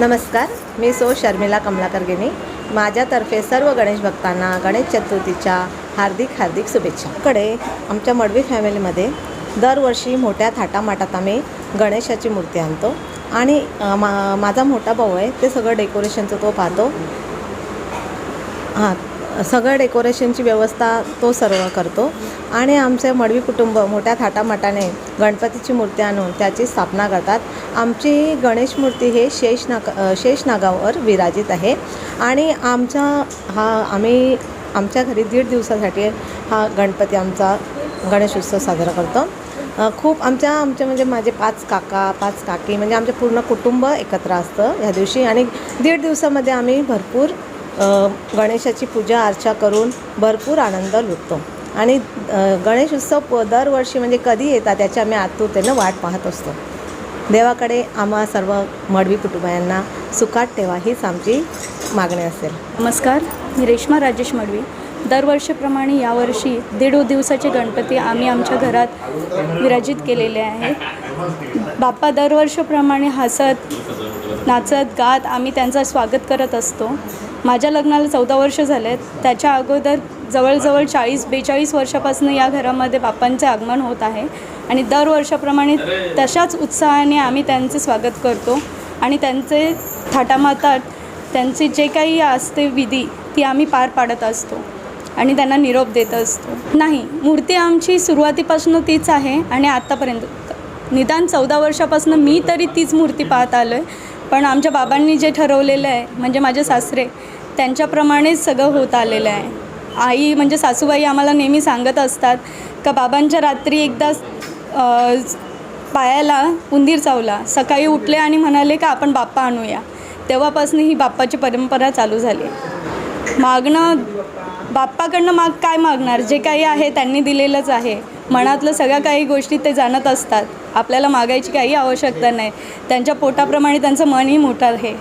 नमस्कार मी सो शर्मिला कमलाकर गिनी. माझ्यातर्फे सर्व गणेश भक्तांना गणेश चतुर्थीच्या हार्दिक हार्दिक शुभेच्छा. कडे आमच्या मडवी फॅमिलीमध्ये दरवर्षी मोठ्या थाटामाटात आम्ही गणेशाची मूर्ती आणतो. आणि मा माझा मोठा भाऊ आहे ते सगळं डेकोरेशनचं तो पाहतो. हां सगळं डेकोरेशनची व्यवस्था तो सर्व करतो. आणि आमचे मडवी कुटुंब मोठ्या थाटामाटाने गणपतीची मूर्ती आणून त्याची स्थापना करतात. आमची गणेश मूर्ती हे शेष नाग शेष नागावर विराजित आहे. आणि आमच्या हा आम्ही आमच्या घरी दीड दिवसासाठी हा गणपती आमचा गणेश उत्सव साजरा करतो. खूप आमच्या आमच्या म्हणजे माझे पाच काका पाच काकी म्हणजे आमचे पूर्ण कुटुंब एकत्र असतं ह्या दिवशी. आणि दीड दिवसामध्ये आम्ही भरपूर गणेशाची पूजा अर्चा करून भरपूर आनंद लुटतो. आणि गणेश उत्सव दरवर्षी म्हणजे कधी येतात त्याची आम्ही आतुरतेनं वाट पाहत असतो. देवाकडे आम्हा सर्व मडवी कुटुंबियांना सुखात ठेवा हीच आमची मागणी असेल. नमस्कार मी रेश्मा राजेश मडवी. दरवर्षीप्रमाणे यावर्षी दीड दिवसाचे गणपती आम्ही आमच्या घरात विराजित केलेले आहेत. बाप्पा दरवर्षीप्रमाणे हसत नाचत गात आम्ही त्यांचं स्वागत करत असतो. माझ्या लग्नाला चौदा वर्ष झाले आहेत त्याच्या अगोदर जवळजवळ चाळीस बेचाळीस वर्षापासून या घरामध्ये बापांचे आगमन होत आहे. आणि दर वर्षाप्रमाणे तशाच उत्साहाने आम्ही त्यांचे स्वागत करतो. आणि त्यांचे थाटामातात त्यांचे जे काही असते विधी ती आम्ही पार पाडत असतो. आणि त्यांना निरोप देत असतो. नाही मूर्ती आमची सुरुवातीपासून तीच आहे. आणि आत्तापर्यंत निदान चौदा वर्षापासून मी तरी तीच मूर्ती पाहत आलो आहे पण आमच्या बाबांनी जे ठरवलेलं आहे म्हणजे माझे सासरे त्यांच्याप्रमाणेच सगळं होत आलेलं आहे. आई म्हणजे सासूबाई आम्हाला नेहमी सांगत असतात का बाबांच्या रात्री एकदा पायाला उंदीर चावला सकाळी उठले आणि म्हणाले का आपण बाप्पा आणूया. तेव्हापासून ही बाप्पाची परंपरा चालू झाली. मागणं बाप्पाकडनं माग काय मागणार? जे काही आहे त्यांनी दिलेलंच आहे. मनातलं सगळ्या काही गोष्टी ते जाणत असतात. आपल्याला मागायची काही आवश्यकता नाही. त्यांच्या पोटाप्रमाणे त्यांचं मनही मोठं आहे.